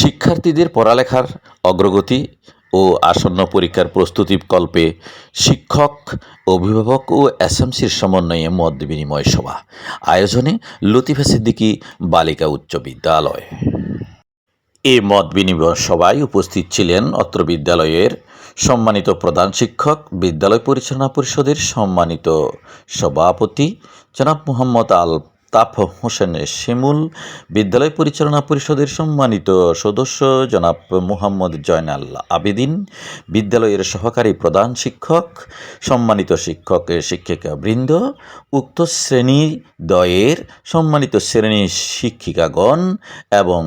শিক্ষার্থীদের পড়ালেখার অগ্রগতি ও আসন্ন পরীক্ষার প্রস্তুতিকল্পে শিক্ষক, অভিভাবক ও এসএমসির সমন্বয়ে মত বিনিময় সভা। আয়োজনে লতিফা সিদ্দিকী, বালিকা উচ্চ বিদ্যালয়। এ মত বিনিময় সভায় উপস্থিত ছিলেন অত্র বিদ্যালয়ের সম্মানিত প্রধান শিক্ষক, বিদ্যালয় পরিচালনা পরিষদের সম্মানিত সভাপতি জনাব মোহাম্মদ আলতাফ হোসেন শিমুল, বিদ্যালয় পরিচালনা পরিষদের সম্মানিত সদস্য জনাব মুহাম্মদ জয়নাল আবেদিন, বিদ্যালয়ের সহকারী প্রধান শিক্ষক, সম্মানিত শিক্ষক শিক্ষিকা বৃন্দ উক্ত শ্রেণি দ্বয়ের সম্মানিত শ্রেণি শিক্ষিকাগণ এবং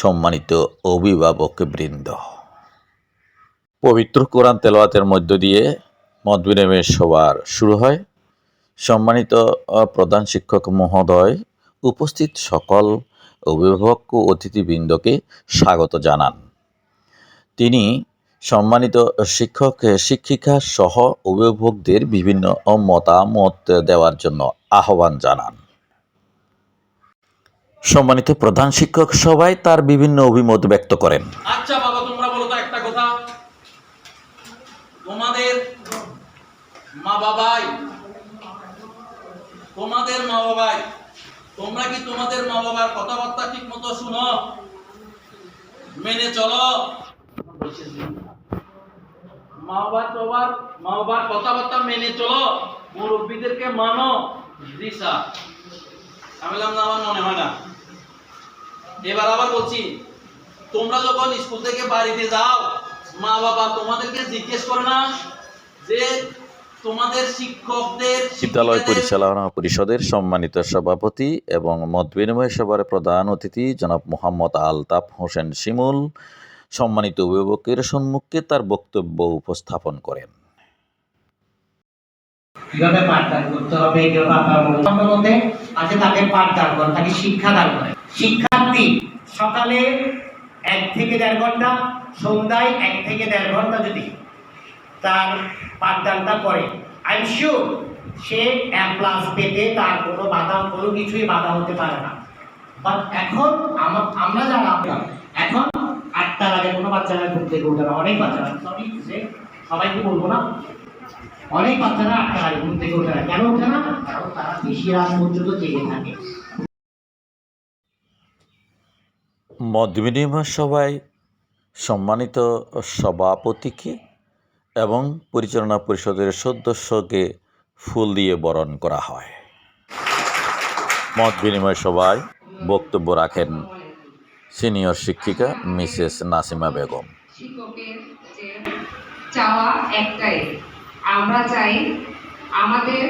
সম্মানিত অভিভাবক বৃন্দ পবিত্র কোরআন তেলাওয়াতের মধ্য দিয়ে মত বিনিময় সবার শুরু হয়। সম্মানিত প্রধান শিক্ষক মহোদয়, উপস্থিত সকল অভিভাবক ও অতিথিবৃন্দকে স্বাগত জানান। তিনি সম্মানিত শিক্ষক, শিক্ষিকা সহ অভিভাবকদের বিভিন্ন মতামত দেওয়ার জন্য আহ্বান জানান। সম্মানিত প্রধান শিক্ষক সবাই তার বিভিন্ন অভিমত ব্যক্ত করেন। আচ্ছা বাবা, তোমরা বলো তো একটা কথা। তোমাদের মা বাবাই তোমাদের মা বাবাই, তোমরা কি তোমাদের মা বাবার কথাবার্তা ঠিক মতো শুনো? মেনে চলো। মা বাবার তোমার মা বাবার কথাবার্তা মেনে চলো। মুরব্বীদেরকে মানো। জি স্যার। আমি না, আমার মনে হয় না। এবার আবার বলছি, তোমরা যখন স্কুল থেকে বাড়িতে যাও, মা বাবা তোমাদেরকে জিজ্ঞেস করে না যে তোমাদের শিক্ষকদের বিদ্যালয় পরিচালনা পরিষদের সম্মানিত সভাপতি এবং মত বিনিময় সভার প্রধান অতিথি জনাব মোহাম্মদ আলতাফ হোসেন শিমুল সম্মানিত অভিভাবকের সম্মুখে তার বক্তব্য উপস্থাপন করেন। কীভাবে পাঠদান করতে হবে কীভাবে মধ্যে আছে তাকে পাঠদান করে তাকে শিক্ষা দান করে। শিক্ষার্থী সকালে এক থেকে দেড় ঘণ্টা সন্ধ্যায় এক থেকে দেড় ঘণ্টা যদি তার পাঠদানটা করে। আই এম শিওর সে এ প্লাস পেতে তার কোনো বাধা, কোনো কিছুই বাধা হতে পারে না। বাট এখন আমা- আমরা যারা, এখন আটটার আগে কোনো বাচ্চারা ঘুম থেকে ওঠে না, অনেক বাচ্চারা সরি সবাইকে বলব না? অনেক বাচ্চারা আটটা আগে থেকে ওঠে না। কেন ওঠে না? কারণ তারা বেশি রাত পর্যন্ত জেগে থাকে। মত বিনিময় সভায় সম্মানিত সভাপতিকে এবং পরিচালনা পরিষদের সদস্যকে ফুল দিয়ে বরণ করা হয়। মত বিনিময় সভায় বক্তব্য রাখেন সিনিয়র শিক্ষিকা মিসেস নাসিমা বেগম। আমরা চাই আমাদের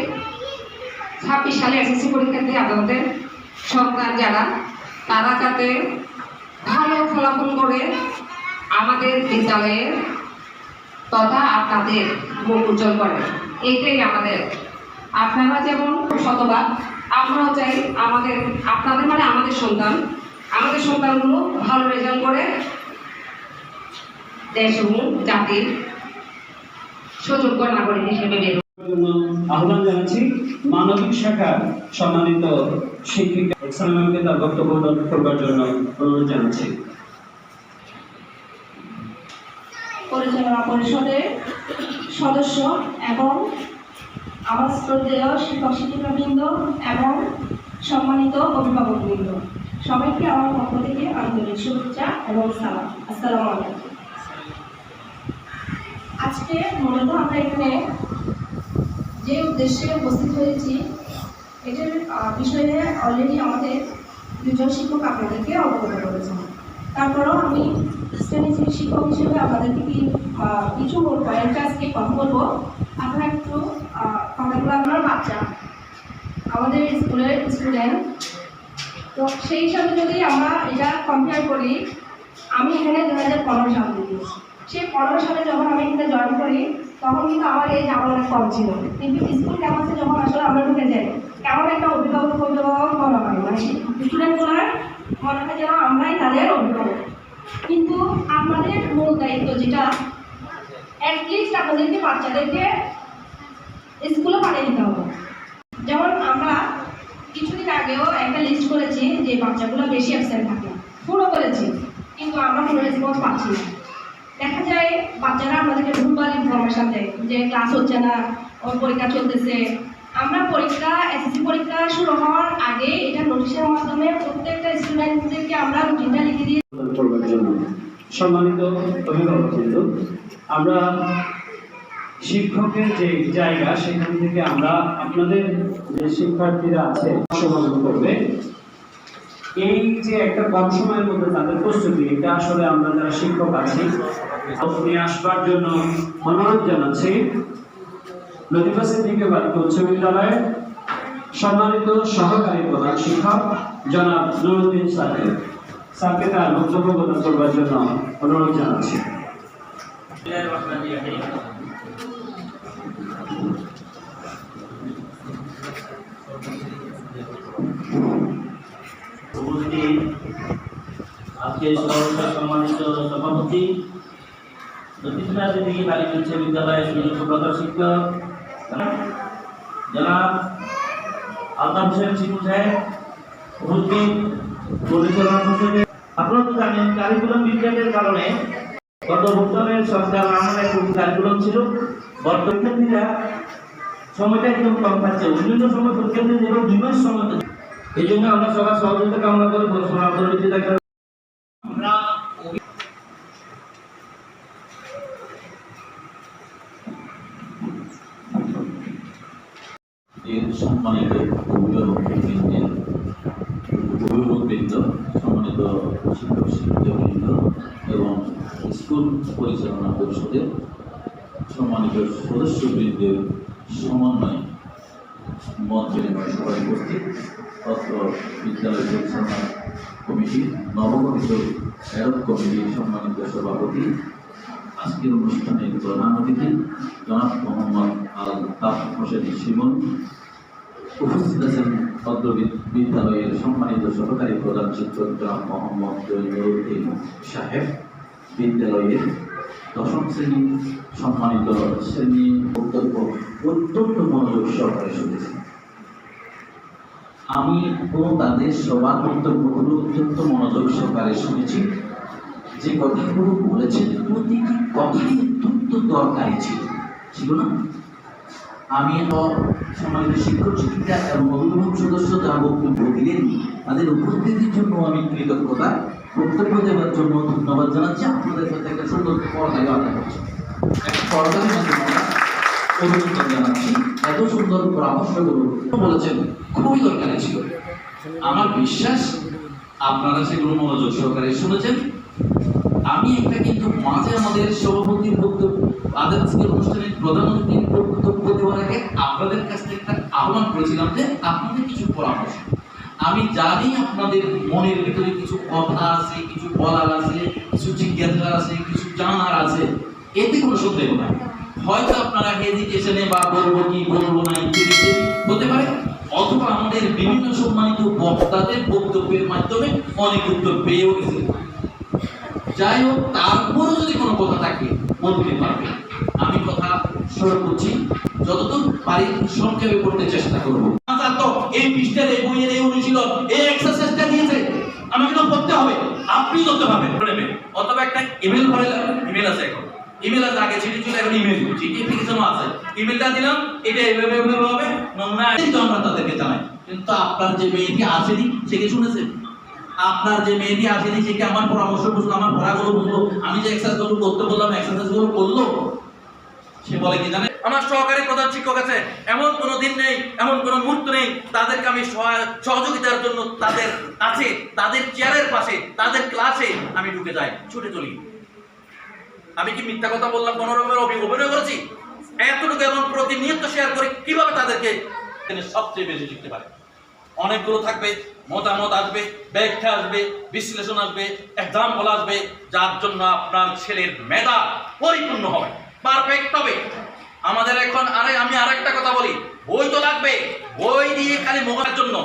ছাব্বিশ সালে এসএসসি আপনাদের সন্তান যারা, তারা যাতে ভালো ফলাফল করে আমাদের বিদ্যালয়ের তথা আপনাদের মুখ উজ্জ্বল করে। এইটাই আমাদের। আপনারা যেমন শতভাগ, আমরাও চাই আমাদের, আপনাদের মানে আমাদের সন্তান। আমাদের সন্তানগুলো ভালো রেজাল্ট করে দেশ এবং জাতির সুযোগ্য নাগরিক হিসেবে বের আহ্বান জানাচ্ছি মানবিক শাখার সম্মানিত শিক্ষিকা তার বক্তব্য করবার জন্য অনুরোধ জানাচ্ছি। পরিচালনা পরিষদের সদস্য এবং আমার শ্রদ্ধেয় শিক্ষক শিক্ষিকাবৃন্দ এবং সম্মানিত অভিভাবকবৃন্দ। সবাইকে আমার পক্ষ থেকে আন্তরিক শুভেচ্ছা এবং সালাম। আসসালামু আলাইকুম। আজকে মূলত আমরা এখানে যে উদ্দেশ্যে উপস্থিত হয়েছি, এটার বিষয়ে অলরেডি আমাদের দুজন শিক্ষক আপনাদেরকে অবগত করেছেন। তারপরেও আমি শ্রেণি শিক্ষক হিসেবে আপনাদেরকে কিছু পয়েন্ট আজকে কথা বলব। আপনারা একটু কথাগুলো আপনার বাচ্চা। আমাদের স্কুলের স্টুডেন্ট তো সেই হিসাবে যদি আমরা এটা কম্পেয়ার করি, আমি এখানে দু হাজার পনেরো সাল থেকে সেই পনেরো সালে যখন আমি এখানে জয়েন করি, তখন কিন্তু আমার এই আমার অনেক কম ছিল। কিন্তু স্কুল ক্যাম্পাসে যখন আমরা ঢুকে যাই কেমন একটা অভিভাবক অভিভাবক মনে হয় মানে স্টুডেন্টগুলোর মনে হয় যেন আমরাই তাদের অভিভাবক। কিন্তু আমাদের মূল দায়িত্ব যেটা অ্যাটলিস্ট আপনাদেরকে বাচ্চাদেরকে স্কুলে পাঠিয়ে দিতে হবে। যেমন আমরা কিছুদিন আগেও একটা লিস্ট করেছি যে বাচ্চাগুলো বেশি অ্যাবসেন্ট থাকে। পুরো করেছি, কিন্তু আমরা কোনো রেসপন্স পাচ্ছি না। দেখা যায় বাচ্চারা আমাদেরকে ভুলভাল ইনফরমেশন দেয় যে ক্লাস হচ্ছে না, ওর পরীক্ষা চলতেছে আমরা পরীক্ষা এসএসসি পরীক্ষা শুরু হওয়ার আগে এটা নোটিশের মাধ্যমে প্রত্যেকটা স্টুডেন্টদেরকে আমরা রুটিনটা লিখে দিয়ে করবার জন্য। সম্মানিত অভিভাবকবৃন্দ আমরা শিক্ষকের যে জায়গা, সেখান থেকে আমরা আপনাদের যে শিক্ষার্থীরা আছে সমাধান করবে। এই যে একটা কম সময়ের মধ্যে তাদের প্রস্তুতি, এটা আসলে আমরা যারা শিক্ষক আছি আসবার জন্য অনুরোধ জানাচ্ছি। লতিফা সিদ্দিকে সম্মানিত সহকারী প্রধান শিক্ষক জনাব নুরুদ্দিন স্যারকে স্যারকে তার বক্তব্য প্রদান করবার জন্য অনুরোধ জানাচ্ছি। সভাপতি দক্ষিণা দিদি বালিকা উচ্চ বিদ্যালয়ের শিক্ষক জনাব আলতাফ হোসেন সাহেব পরিচালনা পরিষদে। আপনারা তো জানেন কারিকুলাম বিজ্ঞানের কারণে গত বছরের সরকার খুব কারিকুলাম ছিল। বর্তমানীরা সময়টা একদম কম পাচ্ছে অন্যান্য সময় এবং দুই মাস সময় এই জন্য আমরা সবার সহযোগিতা কামনা করে পড়াশোনা আন্তর্জাতিক দেখা আমরা এর সম্মানিত অভিভাবকবৃন্দ অভিভাবকবৃন্দ সম্মানিত শিক্ষক শিক্ষকবৃন্দ এবং স্কুল পরিচালনা পরিষদের সম্মানিত সদস্যবৃন্দের সমন্বয়ে বিনিময় সভায় উপস্থিত অত্র বিদ্যালয় পরিচালনা কমিটি, নবগঠিত অ্যারব কমিটির সম্মানিত সভাপতি আজকের অনুষ্ঠানের প্রধান অতিথি জনাব মোহাম্মদ আল তাফ হোসেন শিমন উপস্থিত আছেন অত্র বিদ- বিদ্যালয়ের সম্মানিত সহকারী প্রধান শিক্ষক জনাব মোহাম্মদ জৈনুদ্দিন সাহেব। বিদ্যালয়ের দশম শ্রেণি সম্মানিত শ্রেণি বক্তব্য অত্যন্ত মনোযোগ সহকারে শুনেছি। আমি ও তাদের সবার বক্তব্যগুলো অত্যন্ত মনোযোগ সহকারে শুনেছি। যে কথাগুলো বলেছেন, প্রতিটি কথাই অত্যন্ত দরকারি ছিল। ছিল না? আমি সম্মানিত শিক্ষক, শিক্ষিকা এবং অভিভাবক, সদস্য যারা বক্তব্য দিলেন। তাদের উপস্থিতির জন্য আমি কৃতজ্ঞতা বক্তব্য দেওয়ার জন্য ধন্যবাদ জানাচ্ছি। আপনাদের সাথে একটা সুন্দর পর্দায় আশা করছি। পর্দার মাধ্যমে অভিনন্দন জানাচ্ছি। এত সুন্দর পরামর্শগুলো বলেছেন, খুবই দরকারি ছিল। আমার বিশ্বাস আপনারা সেগুলো মনোযোগ সহকারে শুনেছেন। আমি একটা কিন্তু মাঝে আমাদের সভাপতির বক্তব্য তাদের আজকের অনুষ্ঠানের বক্তব্য দেওয়ার আগে আপনাদের কাছ থেকে একটা আহ্বান করেছিলাম যে আপনাদের কিছু পরামর্শ। আমি জানি আপনাদের মনের ভিতরে কিছু কথা আছে, কিছু বলার আছে, কিছু জিজ্ঞাসা আছে, কিছু জানার আছে। এতে কোনো সন্দেহ নাই। হয়তো আপনারা হেজিটেশনে বা বলব কি, বলব না ইত্যাদি হতে পারে। অথবা আমাদের বিভিন্ন সম্মানিত বক্তাদের বক্তব্যের মাধ্যমে অনেক উত্তর পেয়েও গেছে। যাই হোক তারপরও যদি কোনো কথা থাকে বলতে পারবে। আমি কথা শুরু করছি, যতদূর পারি সংক্ষেপে করতে চেষ্টা করব। আচ্ছা এই পৃষ্ঠার, এই বইয়ের, এই অনুশীলন, এই এক্সারসাইজটা দিয়েছে আমাকে তো করতে হবে। আপনি করতে পারবেন। অথবা একটা ইমেল করে ইমেল আছে এখন। ইমেল আছে আগে চিঠি ছিল এখন ইমেল চিঠি অ্যাপ্লিকেশনও আছে। ইমেলটা দিলাম, এটা এভাবে এভাবে হবে। নমুনা কিন্তু আমরা তাদেরকে জানাই। কিন্তু আপনার যে মেয়েটি আসেনি, সে কি শুনেছেন আপনার যে মেয়েটি আসেনি, সে কি আমার পরামর্শ বুঝলো, আমার পড়াগুলো বুঝলো? আমি যে এক্সারসাইজগুলো করতে বললাম এক্সারসাইজগুলো করল? সে বলে কি জানে? আমার সহকারী প্রধান শিক্ষক আছে, এমন কোনো দিন নেই, এমন কোনো মুহূর্ত নেই, তাদেরকে আমি সহযোগিতার জন্য তাদের আছে তাদের চেয়ারের পাশে, তাদের ক্লাসে আমি ঢুকে যাই, ছুটে চলি। আমি কি মিথ্যা কথা বললাম, কোনো রকমের অভি- অভিনয় করেছি? এতটুকু এবং প্রতিনিয়ত শেয়ার করে, কীভাবে তাদেরকে সবচেয়ে বেশি শিখতে পারে? অনেকগুলো থাকবে, মতামত আসবে, ব্যাখ্যা আসবে, বিশ্লেষণ আসবে এক্সাম্পল আসবে, যার জন্য আপনার ছেলের মেধা পরিপূর্ণ হবে পারফেক্ট হবে। আমাদের এখন আরে, আমি আরেকটা কথা বলি, বই তো লাগবে, বই দিয়ে খালি মোকার জন্য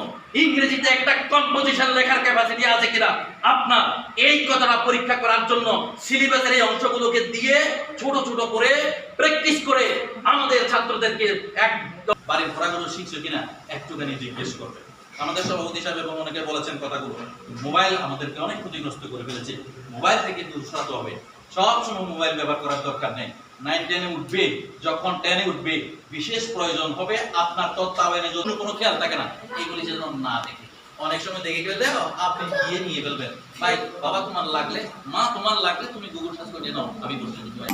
ইংরেজিতে একটা কম্পোজিশন লেখার ক্যাপাসিটি আছে কিনা? আপনার এই কথাটা পরীক্ষা করার জন্য সিলেবাসের এই অংশগুলোকে দিয়ে ছোট ছোট করে প্র্যাকটিস করে আমাদের ছাত্রদেরকে একদম বাড়ির পড়াগুলো শিখছো কিনা, একটুখানি জিজ্ঞেস করবে আমাদের সভাপতি সাহেব এবং অনেকে বলেছেন কথাগুলো। মোবাইল আমাদেরকে অনেক ক্ষতিগ্রস্ত করে ফেলেছে। মোবাইল থেকে দূর সরাতে হবে। সব সময় মোবাইল ব্যবহার করার দরকার নেই। নাইন টেনে উঠবে। যখন টেনে উঠবে, বিশেষ প্রয়োজন হবে আপনার তত্ত্বাবধানে যদি কোনো খেয়াল থাকে না এইগুলি যেন না দেখে। অনেক সময় দেখে গেলে দেখো, আপনি গিয়ে নিয়ে ফেলবেন। ভাই, বাবা তোমার লাগলে, মা তোমার লাগলে তুমি গুগল সার্চ করে নাও। আমি দিতে পারি